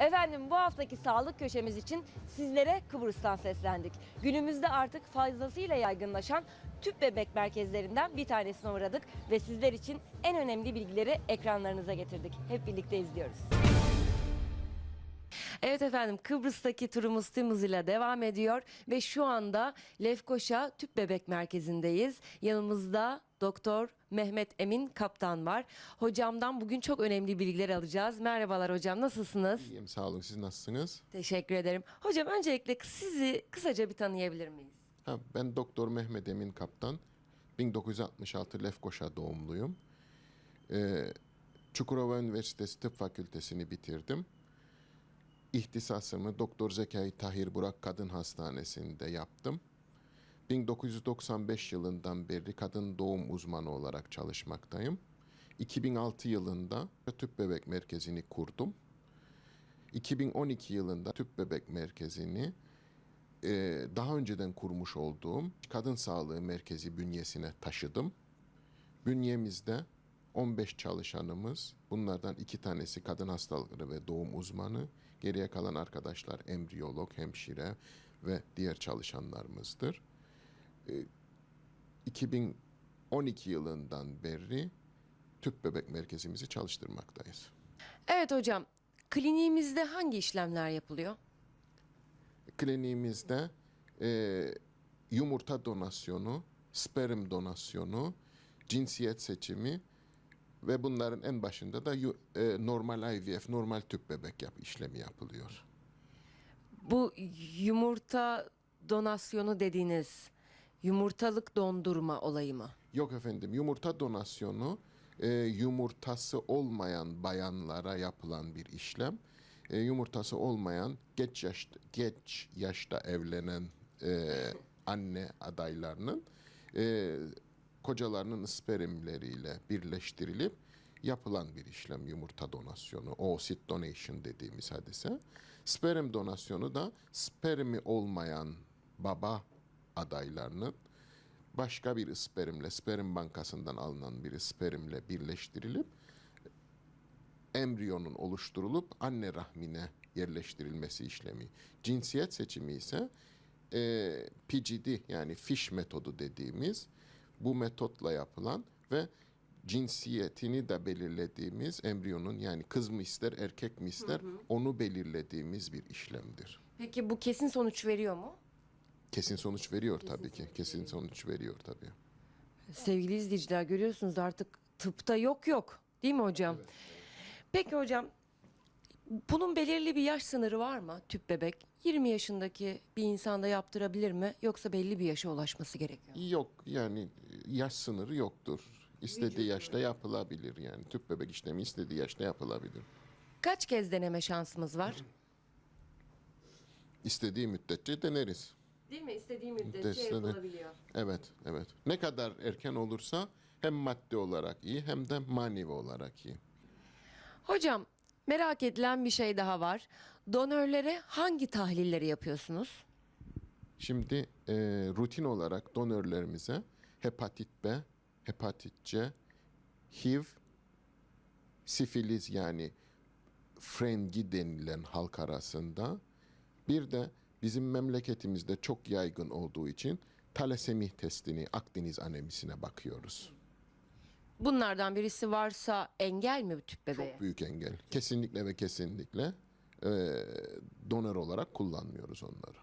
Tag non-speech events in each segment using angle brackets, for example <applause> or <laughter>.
Efendim bu haftaki sağlık köşemiz için sizlere Kıbrıs'tan seslendik. Günümüzde artık fazlasıyla yaygınlaşan tüp bebek merkezlerinden bir tanesine uğradık ve sizler için en önemli bilgileri ekranlarınıza getirdik. Hep birlikte izliyoruz. Evet efendim Kıbrıs'taki turumuz tüm hızıyla devam ediyor ve şu anda Lefkoşa Tüp Bebek Merkezi'ndeyiz. Yanımızda Doktor Mehmet Emin Kaptan var. Hocamdan bugün çok önemli bilgiler alacağız. Merhabalar hocam nasılsınız? İyiyim sağ olun. Siz nasılsınız? Teşekkür ederim. Hocam öncelikle sizi kısaca bir tanıyabilir miyiz? Ha, ben Doktor Mehmet Emin Kaptan. 1966 Lefkoşa doğumluyum. Ee, Çukurova Üniversitesi Tıp Fakültesini bitirdim. İhtisasımı Doktor Zekai Tahir Burak Kadın Hastanesi'nde yaptım. 1995 yılından beri kadın doğum uzmanı olarak çalışmaktayım. 2006 yılında tüp bebek merkezini kurdum. 2012 yılında tüp bebek merkezini daha önceden kurmuş olduğum kadın sağlığı merkezi bünyesine taşıdım. Bünyemizde 15 çalışanımız, bunlardan iki tanesi kadın hastalıkları ve doğum uzmanı, geriye kalan arkadaşlar embriyolog, hemşire ve diğer çalışanlarımızdır. E, 2012 yılından beri tüp bebek merkezimizi çalıştırmaktayız. Evet hocam. Kliniğimizde hangi işlemler yapılıyor? kliniğimizde e, yumurta donasyonu, sperm donasyonu, cinsiyet seçimi ve bunların en başında da e, normal IVF, normal tüp bebek yap işlemi yapılıyor. Bu yumurta donasyonu dediğiniz yumurtalık dondurma olayı mı? Yok efendim, yumurta donasyonu e, yumurtası olmayan bayanlara yapılan bir işlem. E, yumurtası olmayan geç yaşta geç yaşta evlenen e, anne adaylarının e, kocalarının spermleriyle birleştirilip yapılan bir işlem yumurta donasyonu, oocyte donation dediğimiz hadise. Sperm donasyonu da spermi olmayan baba adaylarının başka bir spermle, sperm bankasından alınan bir spermle birleştirilip embriyonun oluşturulup anne rahmine yerleştirilmesi işlemi. Cinsiyet seçimi ise e, PGD yani fish metodu dediğimiz bu metotla yapılan ve cinsiyetini de belirlediğimiz embriyonun yani kız mı ister erkek mi ister onu belirlediğimiz bir işlemdir. Peki bu kesin sonuç veriyor mu? Kesin sonuç veriyor tabii ki. Kesin sonuç veriyor tabii. Sevgili izleyiciler görüyorsunuz artık tıpta yok yok. Değil mi hocam? Peki hocam bunun belirli bir yaş sınırı var mı tüp bebek? 20 yaşındaki bir insanda yaptırabilir mi yoksa belli bir yaşa ulaşması gerekiyor? mu? Yok yani yaş sınırı yoktur. İstediği yaşta yapılabilir yani. Tüp bebek işlemi istediği yaşta yapılabilir. Kaç kez deneme şansımız var? İstediği müddetçe deneriz. Değil mi? İstediği müddetçe yapılabiliyor. Evet, evet. Ne kadar erken olursa hem maddi olarak iyi hem de manevi olarak iyi. Hocam merak edilen bir şey daha var. Donörlere hangi tahlilleri yapıyorsunuz? Şimdi e, rutin olarak donörlerimize hepatit B, hepatit C, HIV, sifilis yani frengi denilen halk arasında bir de bizim memleketimizde çok yaygın olduğu için talasemi testini Akdeniz anemisine bakıyoruz. Bunlardan birisi varsa engel mi bu tüp bebeğe? Çok büyük engel. Kesinlikle ve kesinlikle e, donör olarak kullanmıyoruz onları.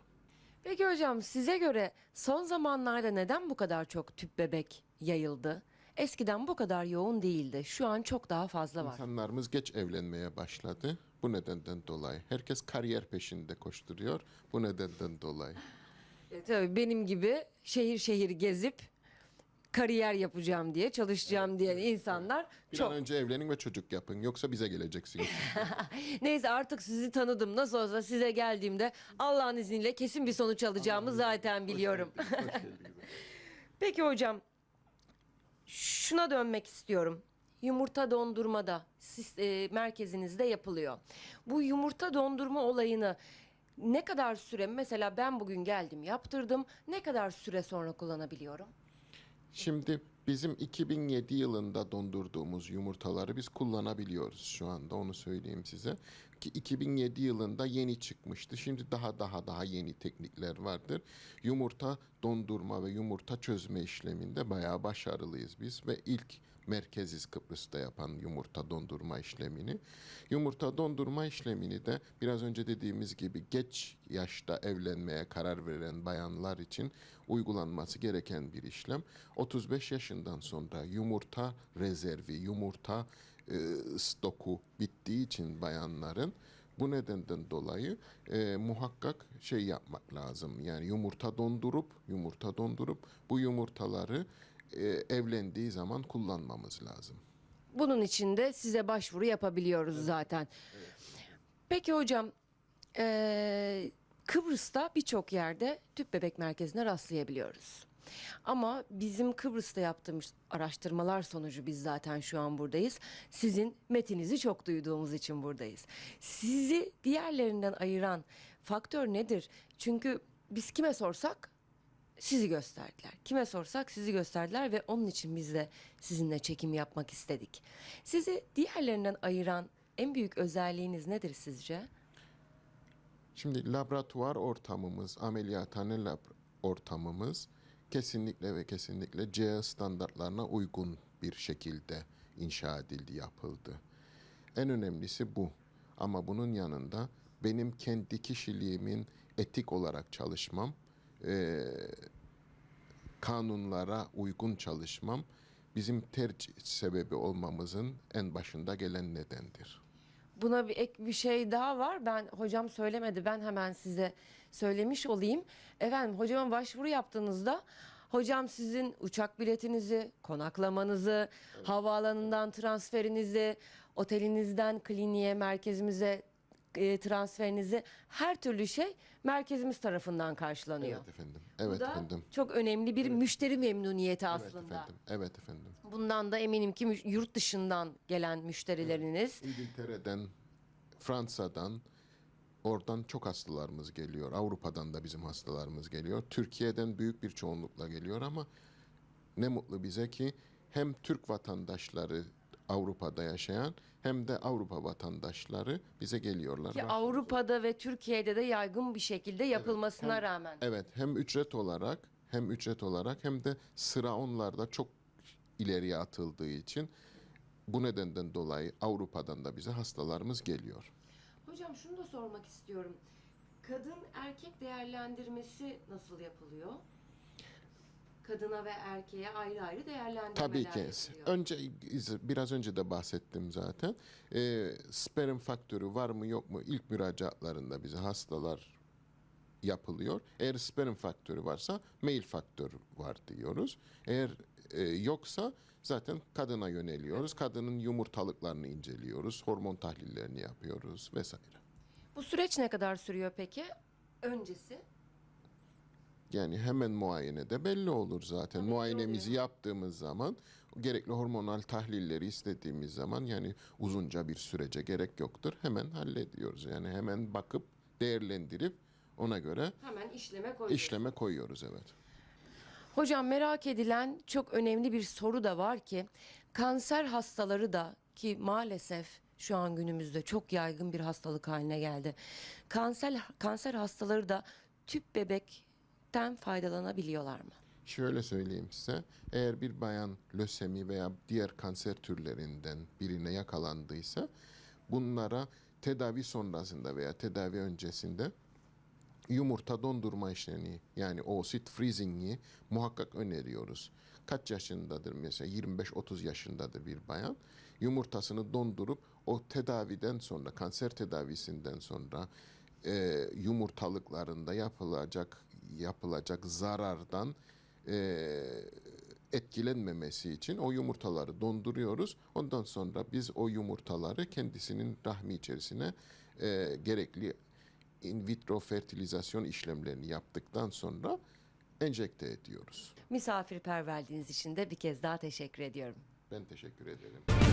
Peki hocam size göre son zamanlarda neden bu kadar çok tüp bebek yayıldı? Eskiden bu kadar yoğun değildi. Şu an çok daha fazla var. İnsanlarımız geç evlenmeye başladı. Bu nedenden dolayı. Herkes kariyer peşinde koşturuyor. Bu nedenden dolayı. <laughs> E, tabii benim gibi şehir şehir gezip kariyer yapacağım diye, çalışacağım diyen insanlar Bir çok. an önce evlenin ve çocuk yapın. Yoksa bize geleceksiniz. <laughs> Neyse artık sizi tanıdım. Nasıl olsa size geldiğimde Allah'ın izniyle kesin bir sonuç alacağımı zaten biliyorum. <laughs> Peki hocam şuna dönmek istiyorum. Yumurta dondurmada siz, e, merkezinizde yapılıyor. Bu yumurta dondurma olayını ne kadar süre mesela ben bugün geldim yaptırdım ne kadar süre sonra kullanabiliyorum? Şimdi Bizim 2007 yılında dondurduğumuz yumurtaları biz kullanabiliyoruz şu anda onu söyleyeyim size. Ki 2007 yılında yeni çıkmıştı. Şimdi daha daha daha yeni teknikler vardır. Yumurta dondurma ve yumurta çözme işleminde bayağı başarılıyız biz ve ilk merkeziz Kıbrıs'ta yapan yumurta dondurma işlemini. Yumurta dondurma işlemini de biraz önce dediğimiz gibi geç yaşta evlenmeye karar veren bayanlar için uygulanması gereken bir işlem. 35 yaşından sonra yumurta rezervi, yumurta e, stoku bittiği için bayanların bu nedenden dolayı e, muhakkak şey yapmak lazım. Yani yumurta dondurup, yumurta dondurup bu yumurtaları e, evlendiği zaman kullanmamız lazım. Bunun için de size başvuru yapabiliyoruz zaten. Peki hocam, eee, Kıbrıs'ta birçok yerde tüp bebek merkezine rastlayabiliyoruz. Ama bizim Kıbrıs'ta yaptığımız araştırmalar sonucu biz zaten şu an buradayız. Sizin metinizi çok duyduğumuz için buradayız. Sizi diğerlerinden ayıran faktör nedir? Çünkü biz kime sorsak sizi gösterdiler. Kime sorsak sizi gösterdiler ve onun için biz de sizinle çekim yapmak istedik. Sizi diğerlerinden ayıran en büyük özelliğiniz nedir sizce? Şimdi laboratuvar ortamımız, ameliyathane lab ortamımız kesinlikle ve kesinlikle CE standartlarına uygun bir şekilde inşa edildi, yapıldı. En önemlisi bu. Ama bunun yanında benim kendi kişiliğimin etik olarak çalışmam, eee, kanunlara uygun çalışmam bizim tercih sebebi olmamızın en başında gelen nedendir. Buna bir ek bir şey daha var. Ben hocam söylemedi. Ben hemen size söylemiş olayım. Efendim hocama başvuru yaptığınızda hocam sizin uçak biletinizi, konaklamanızı, havaalanından transferinizi, otelinizden kliniğe, merkezimize e, transferinizi her türlü şey merkezimiz tarafından karşılanıyor. Evet efendim. Bu Evet da efendim. çok önemli bir müşteri memnuniyeti Evet aslında. efendim. Evet efendim. Bundan da eminim ki yurt dışından gelen müşterileriniz İngiltere'den, Fransa'dan, oradan çok hastalarımız geliyor. Avrupa'dan da bizim hastalarımız geliyor. Türkiye'den büyük bir çoğunlukla geliyor ama ne mutlu bize ki hem Türk vatandaşları Avrupa'da yaşayan hem de Avrupa vatandaşları bize geliyorlar. ki Avrupa'da ve Türkiye'de de yaygın bir şekilde yapılmasına rağmen. Evet hem ücret olarak hem ücret olarak hem de sıra onlarda çok ileriye atıldığı için bu nedenden dolayı Avrupa'dan da bize hastalarımız geliyor. Hocam şunu da sormak istiyorum. Kadın erkek değerlendirmesi nasıl yapılıyor? Kadına ve erkeğe ayrı ayrı değerlendirmeler Tabii ki. yapılıyor. Önce biraz önce de bahsettim zaten. Ee, sperm faktörü var mı yok mu? İlk müracaatlarında bize hastalar yapılıyor. Eğer sperm faktörü varsa mail faktör var diyoruz. Eğer e, yoksa zaten kadına yöneliyoruz. Kadının yumurtalıklarını inceliyoruz. Hormon tahlillerini yapıyoruz vesaire. Bu süreç ne kadar sürüyor peki? Öncesi. Yani hemen muayenede belli olur zaten. Tabii Muayenemizi oluyor. yaptığımız zaman gerekli hormonal tahlilleri istediğimiz zaman yani uzunca bir sürece gerek yoktur. Hemen hallediyoruz. Yani hemen bakıp değerlendirip ona göre Hemen işleme koyuyoruz. işleme koyuyoruz evet. Hocam merak edilen çok önemli bir soru da var ki kanser hastaları da ki maalesef şu an günümüzde çok yaygın bir hastalık haline geldi. Kanser kanser hastaları da tüp bebekten faydalanabiliyorlar mı? Şöyle söyleyeyim size. Eğer bir bayan lösemi veya diğer kanser türlerinden birine yakalandıysa bunlara tedavi sonrasında veya tedavi öncesinde yumurta dondurma işlemi yani oosit freezing'i muhakkak öneriyoruz. Kaç yaşındadır mesela 25-30 yaşındadır bir bayan yumurtasını dondurup o tedaviden sonra kanser tedavisinden sonra e, yumurtalıklarında yapılacak yapılacak zarardan e, etkilenmemesi için o yumurtaları donduruyoruz. Ondan sonra biz o yumurtaları kendisinin rahmi içerisine e, gerekli in vitro fertilizasyon işlemlerini yaptıktan sonra enjekte ediyoruz. Misafirperverliğiniz için de bir kez daha teşekkür ediyorum. Ben teşekkür ederim.